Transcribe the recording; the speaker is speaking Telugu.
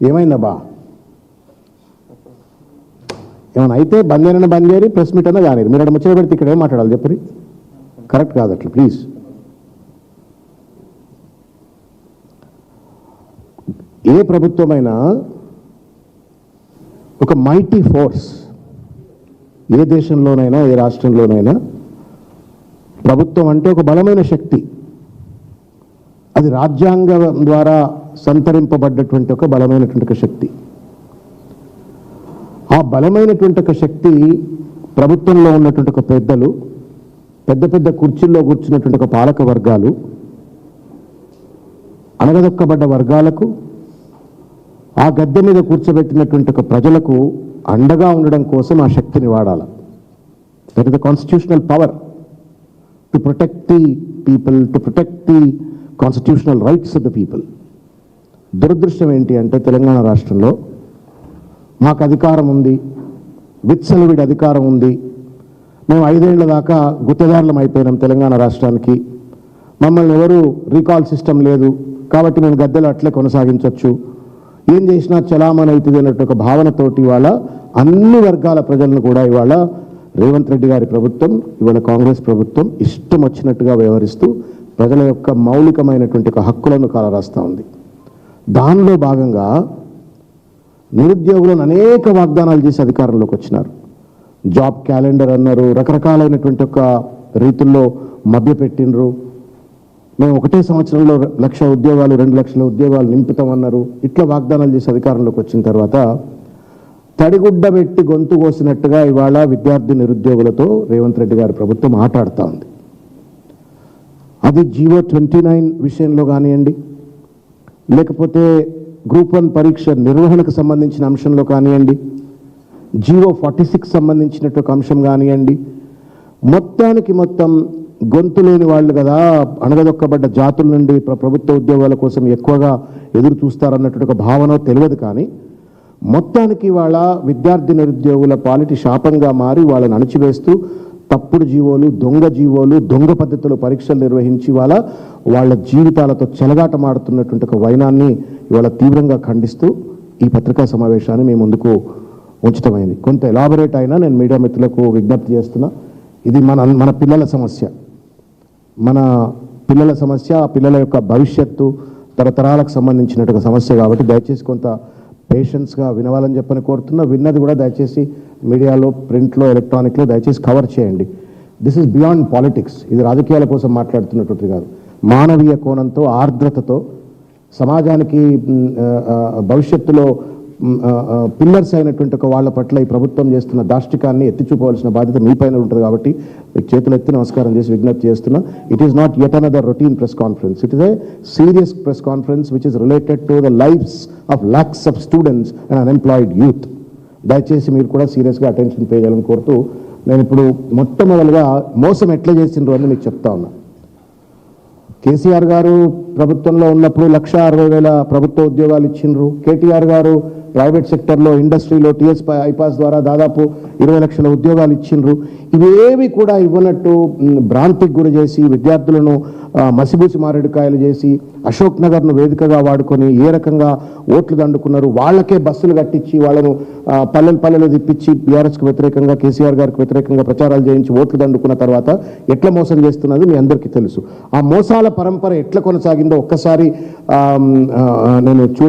ఏమైందబ్బా ఏమైనా అయితే బంద్ చేయనని బంద్ చేయరు ప్రెస్ మీట్ అన్నా కానీ మీరు అక్కడ ముచ్చట పెడితే ఇక్కడ ఏం మాట్లాడాలి చెప్పరి కరెక్ట్ కాదు అట్లా ప్లీజ్. ఏ ప్రభుత్వమైనా ఒక మైటీ ఫోర్స్ ఏ దేశంలోనైనా ఏ రాష్ట్రంలోనైనా ప్రభుత్వం అంటే ఒక బలమైన శక్తి. అది రాజ్యాంగం ద్వారా సంతరింపబడ్డటువంటి ఒక బలమైనటువంటి ఒక శక్తి. ఆ బలమైనటువంటి ఒక శక్తి ప్రభుత్వంలో ఉన్నటువంటి ఒక పెద్దలు పెద్ద పెద్ద కుర్చీల్లో కూర్చున్నటువంటి ఒక పాలక వర్గాలు అణగదొక్కబడ్డ వర్గాలకు ఆ గద్దె మీద కూర్చోబెట్టినటువంటి ఒక ప్రజలకు అండగా ఉండడం కోసం ఆ శక్తిని వాడాలి. That is the constitutional power to protect the people to protect the constitutional rights of the people దురదృష్టం ఏంటి అంటే తెలంగాణ రాష్ట్రంలో మాకు అధికారం ఉంది విత్సలవిడి అధికారం ఉంది. మేము ఐదేళ్ళ దాకా గుత్తదారులం అయిపోయినాం తెలంగాణ రాష్ట్రానికి. మమ్మల్ని ఎవరు రీకాల్ సిస్టమ్ లేదు కాబట్టి మేము గద్దెలు అట్లే కొనసాగించవచ్చు ఏం చేసినా చలామణి అవుతుంది అన్నట్టు ఒక భావనతోటి ఇవాళ అన్ని వర్గాల ప్రజలను కూడా ఇవాళ రేవంత్ రెడ్డి గారి ప్రభుత్వం ఇవాళ కాంగ్రెస్ ప్రభుత్వం ఇష్టం వచ్చినట్టుగా వ్యవహరిస్తూ ప్రజల యొక్క మౌలికమైనటువంటి ఒక హక్కులను కాలరాస్తూ ఉంది. దానిలో భాగంగా నిరుద్యోగులను అనేక వాగ్దానాలు చేసి అధికారంలోకి వచ్చినారు. జాబ్ క్యాలెండర్ అన్నారు రకరకాలైనటువంటి ఒక రీతుల్లో మభ్యపెట్టినరు మేము ఒకటే సంవత్సరంలో లక్ష ఉద్యోగాలు రెండు లక్షల ఉద్యోగాలు నింపుతామన్నారు ఇట్లా వాగ్దానాలు చేసి అధికారంలోకి వచ్చిన తర్వాత తడిగుడ్డ పెట్టి గొంతు కోసినట్టుగా ఇవాళ విద్యార్థి నిరుద్యోగులతో రేవంత్ రెడ్డి గారి ప్రభుత్వం ఆటాడుతూ ఉంది. అది జీవో ట్వంటీ నైన్ విషయంలో కానివ్వండి లేకపోతే గ్రూప్ వన్ పరీక్ష నిర్వహణకు సంబంధించిన అంశంలో కానివ్వండి జీవో ఫార్టీ సిక్స్ సంబంధించినట్టు ఒక అంశం కానివ్వండి మొత్తానికి మొత్తం గొంతు లేని వాళ్ళు కదా అణగదొక్కబడ్డ జాతుల నుండి ప్రభుత్వ ఉద్యోగాల కోసం ఎక్కువగా ఎదురు చూస్తారన్నట్టు ఒక భావన తెలియదు కానీ మొత్తానికి వాళ్ళ విద్యార్థి నిరుద్యోగుల పాలిటి శాపంగా మారి వాళ్ళని అణచివేస్తూ తప్పుడు జీవోలు దొంగ జీవోలు దొంగ పద్ధతిలో పరీక్షలు నిర్వహించి వాళ్ళ వాళ్ళ జీవితాలతో చెలగాటమాడుతున్నటువంటి ఒక వైనాన్ని ఇవాళ తీవ్రంగా ఖండిస్తూ ఈ పత్రికా సమావేశాన్ని మేము ముందుకు ఉంచటమైంది కొంత ఎలాబొరేట్ అయినా నేను మీడియా మిత్రులకు విజ్ఞప్తి చేస్తున్నా ఇది మన మన పిల్లల సమస్య. మన పిల్లల సమస్య ఆ పిల్లల యొక్క భవిష్యత్తు తరతరాలకు సంబంధించినటువంటి సమస్య కాబట్టి దయచేసి కొంత పేషెన్స్గా వినవాలని చెప్పని కోరుతున్నా విన్నది కూడా దయచేసి మీడియాలో ప్రింట్లో ఎలక్ట్రానిక్లో దయచేసి కవర్ చేయండి. దిస్ ఇస్ బియాండ్ పాలిటిక్స్ ఇది రాజకీయాల కోసం మాట్లాడుతున్నటువంటి కాదు. మానవీయ కోణంతో ఆర్ద్రతతో సమాజానికి భవిష్యత్తులో పిల్లర్స్ అయినటువంటి ఒక వాళ్ళ పట్ల ఈ ప్రభుత్వం చేస్తున్న దాష్టికాన్ని ఎత్తి చూపవలసిన బాధ్యత మీ పైన ఉంటుంది కాబట్టి మీకు చేతులు ఎత్తి నమస్కారం చేసి విజ్ఞప్తి చేస్తున్నా. It is not at another routine press conference it is a serious press conference which is related to the lives of lakhs of students and unemployed youth దయచేసి మీరు కూడా సీరియస్గా అటెన్షన్ పే చేయాలని కోరుతూ నేను ఇప్పుడు మొట్టమొదలుగా మోసం ఎట్లా చేసిండ్రు అని మీకు చెప్తా ఉన్నా. కేసీఆర్ గారు ప్రభుత్వంలో ఉన్నప్పుడు లక్ష అరవై వేల ప్రభుత్వ ఉద్యోగాలు ఇచ్చిండ్రు. కేటీఆర్ గారు ప్రైవేట్ సెక్టర్లో ఇండస్ట్రీలో టీఎస్ ఐపాస్ ద్వారా దాదాపు ఇరవై లక్షల ఉద్యోగాలు ఇచ్చిండ్రు. ఇవేవి కూడా ఇవ్వనట్టు భ్రాంతికి గురి చేసి విద్యార్థులను మసిబూసి మారేడుకాయలు చేసి అశోక్ నగర్ను వేదికగా వాడుకొని ఏ రకంగా ఓట్లు దండుకున్నారు వాళ్ళకే బస్సులు కట్టించి వాళ్ళను పల్లెలు పల్లెలు తిప్పించి బీఆర్ఎస్కి వ్యతిరేకంగా కేసీఆర్ గారికి వ్యతిరేకంగా ప్రచారాలు చేయించి ఓట్లు దండుకున్న తర్వాత ఎట్లా మోసం చేస్తున్నది మీ అందరికీ తెలుసు. ఆ మోసాల పరంపర ఎట్లా కొనసాగిందో ఒక్కసారి నేను చూడ